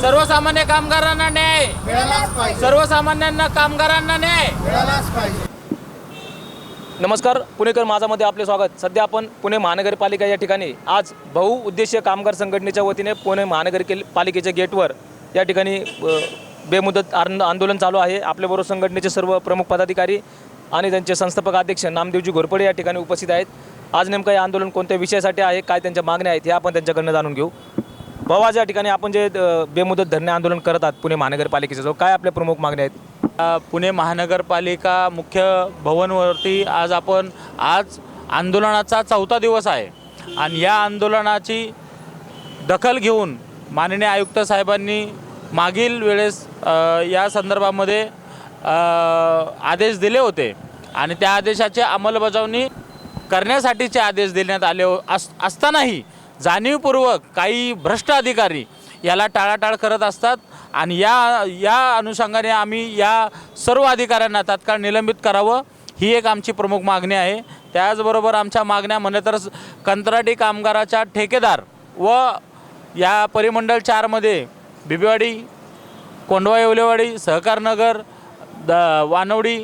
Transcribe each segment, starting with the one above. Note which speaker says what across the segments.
Speaker 1: सर्वसामान्य कामगारांना न्याय.
Speaker 2: मिळालाच पाहिजे.
Speaker 1: सर्वसामान्यांना कामगारांना न्याय.
Speaker 2: मिळालाच पाहिजे.
Speaker 3: नमस्कार पुणेकर माझामध्ये आपले स्वागत. सध्या आपण पुणे महानगरपालिका या ठिकाणी. आज बहुउद्देशीय कामगार संघटनेच्या वतीने पुणे महानगरके पालिकेच्या गेटवर या ठिकाणी बेमुदत आंद आंदोलन चालू आहे. आपल्याबरोबर संघटनेचे सर्व प्रमुख पदाधिकारी आणि त्यांचे संस्थापक अध्यक्ष नामदेवजी घोरपडे या ठिकाणी उपस्थित आहेत. आज नेमकं हे आंदोलन कोणत्या विषयासाठी आहे काय त्यांच्या मागण्या आहेत हे आपण त्यांच्याकडनं जाणून घेऊ. बाबा आज या ठिकाणी आपण जे बेमुदत धरणे आंदोलन करत आहात पुणे महानगरपालिकेचं जो काय आपल्या प्रमुख मागण्या आहेत?
Speaker 1: पुणे महानगरपालिका मुख्य भवनवरती आज आपण आज आंदोलनाचा चौथा दिवस आहे. आणि या आंदोलनाची दखल घेऊन माननीय आयुक्त साहेबांनी मागील वेळेस या संदर्भामध्ये आदेश दिले होते. आणि त्या आदेशाची अंमलबजावणी करण्यासाठीचे आदेश देण्यात आले अस असतानाही जाणीवपूर्वक काही भ्रष्ट अधिकारी याला टाळाटाळ करत असतात आणि या या अनुषंगाने आम्ही या सर्व अधिकाऱ्यांना तात्काळ निलंबित करावं ही एक आमची प्रमुख मागणी आहे. त्याचबरोबर आमच्या मागण्या म्हणलं तर कंत्राटी कामगाराच्या ठेकेदार व या परिमंडळ चारमध्ये बिबेवाडी कोंडवा येवलेवाडी सहकारनगर द वानवडी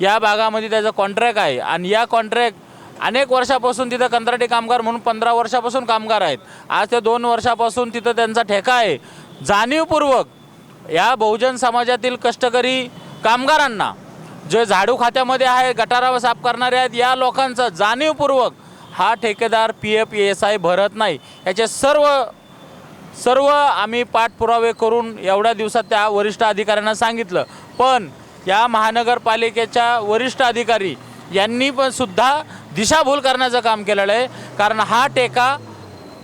Speaker 1: या भागामध्ये त्याचा कॉन्ट्रॅक्ट आहे. आणि या कॉन्ट्रॅक्ट अनेक वर्षापासून तिथं कंत्राटी कामगार म्हणून पंधरा वर्षापासून कामगार आहेत. आज ते दोन वर्षापासून तिथं त्यांचा ठेका आहे. जाणीवपूर्वक या बहुजन समाजातील कष्टकरी कामगारांना जे झाडू खात्यामध्ये आहे गटारा साफ करणारे आहेत या लोकांचं जाणीवपूर्वक हा ठेकेदार पी एफ एस आय भरत नाही. याचे सर्व सर्व आम्ही पाठपुरावे करून एवढ्या दिवसात त्या वरिष्ठ अधिकाऱ्यांना सांगितलं. पण या महानगरपालिकेच्या वरिष्ठ अधिकारी यांनी पण सुद्धा दिशाभूल करण्याचं काम केलेलं आहे. कारण हा टेका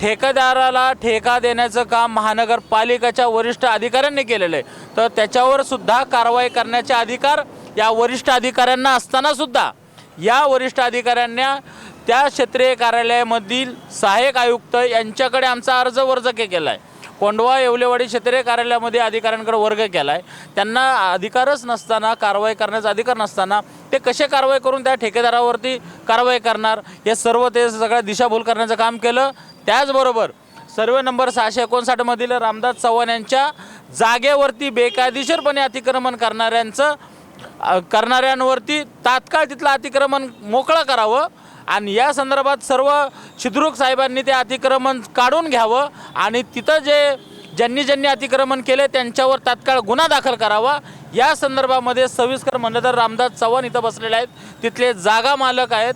Speaker 1: ठेकेदाराला ठेका देण्याचं काम महानगरपालिकेच्या वरिष्ठ अधिकाऱ्यांनी केलेलं आहे. तर त्याच्यावर सुद्धा कारवाई करण्याचे अधिकार या वरिष्ठ अधिकाऱ्यांना असताना सुद्धा या वरिष्ठ अधिकाऱ्यांना त्या क्षेत्रीय कार्यालयामधील सहाय्यक आयुक्त यांच्याकडे आमचा अर्ज वर्ज के केला आहे कोंडवा येवलेवाडी क्षेत्रीय कार्यालयामध्ये अधिकाऱ्यांकडे वर्ग केला आहे त्यांना अधिकारच नसताना कारवाई करण्याचा अधिकार नसताना ते कसे कारवाई करून त्या ठेकेदारावरती कारवाई करणार? हे सर्व ते सगळ्या दिशाभूल करण्याचं काम केलं. त्याचबरोबर सर्वे नंबर सहाशे एकोणसाठमधील रामदास चव्हाण यांच्या जागेवरती बेकायदेशीरपणे अतिक्रमण करणाऱ्यांचं करणाऱ्यांवरती तात्काळ तिथलं अतिक्रमण मोकळं करावं. आणि या संदर्भात सर्व छिद्रुक साहेबांनी ते अतिक्रमण काढून घ्यावं आणि तिथं जे ज्यांनी ज्यांनी अतिक्रमण केले त्यांच्यावर तात्काळ गुन्हा दाखल करावा. या संदर्भामध्ये सविस्कर म्हणलं तर रामदास चव्हाण इथं बसलेले आहेत. तिथले जागा मालक आहेत.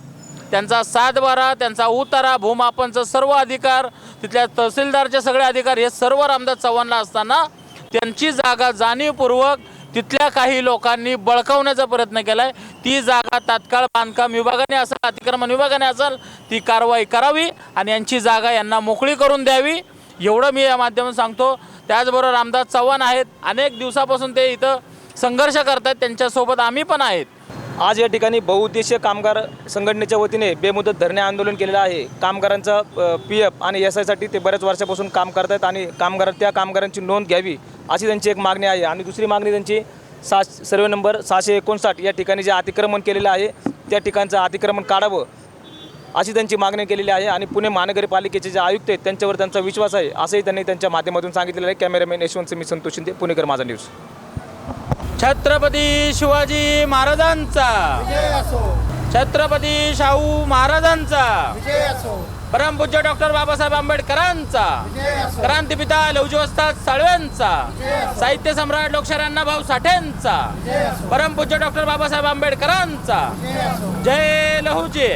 Speaker 1: त्यांचा सातबारा त्यांचा उतारा भूमापनचं सर्व अधिकार तिथल्या तहसीलदारचे सगळे अधिकार हे सर्व रामदास चव्हाणला असताना त्यांची जागा जाणीवपूर्वक तिथल्या काही लोकांनी बळकावण्याचा प्रयत्न केला आहे ती जागा तात्काळ बांधकाम विभागाने असेल अतिक्रमण विभागाने असेल ती कारवाई करावी आणि यांची जागा यांना मोकळी करून द्यावी. एवढं मी या माध्यमातून सांगतो. त्याचबरोबर रामदास चव्हाण आहेत. अनेक दिवसापासून ते इथं संघर्ष करतात त्यांच्यासोबत आम्ही पण आहेत.
Speaker 3: आज या ठिकाणी बहुउद्देशीय कामगार संघटनेच्या वतीने बेमुदत धरणे आंदोलन केलेलं आहे. कामगारांचा पी एफ आणि एस आयसाठी ते बऱ्याच वर्षापासून काम करत आहेत आणि कामगार त्या कामगारांची नोंद घ्यावी अशी त्यांची एक मागणी आहे. आणि दुसरी मागणी त्यांची सा सर्वे नंबर सहाशे एकोणसाठ या ठिकाणी जे अतिक्रमण केलेलं आहे त्या ठिकाणचं अतिक्रमण काढावं अशी त्यांची मागणी केलेली आहे. आणि पुणे महानगरपालिकेचे जे आयुक्त आहेत त्यांच्यावर त्यांचा विश्वास आहे असंही त्यांनी त्यांच्या माध्यमातून सांगितलेलं आहे. कॅमेरामॅन यशवंत मी संतोष शिंदे पुणेकर माझा न्यूज.
Speaker 1: छत्रपती शिवाजी महाराजांचा. छत्रपती शाहू महाराजांचा. परमपूज्य डॉक्टर बाबासाहेब आंबेडकरांचा. क्रांतीपिता लवजी वस्ताद साळव्यांचा साहित्य सम्राट लोकशाहीरांना भाऊ
Speaker 2: असो.
Speaker 1: परमपूज्य डॉक्टर बाबासाहेब आंबेडकरांचा. जय लहूजी.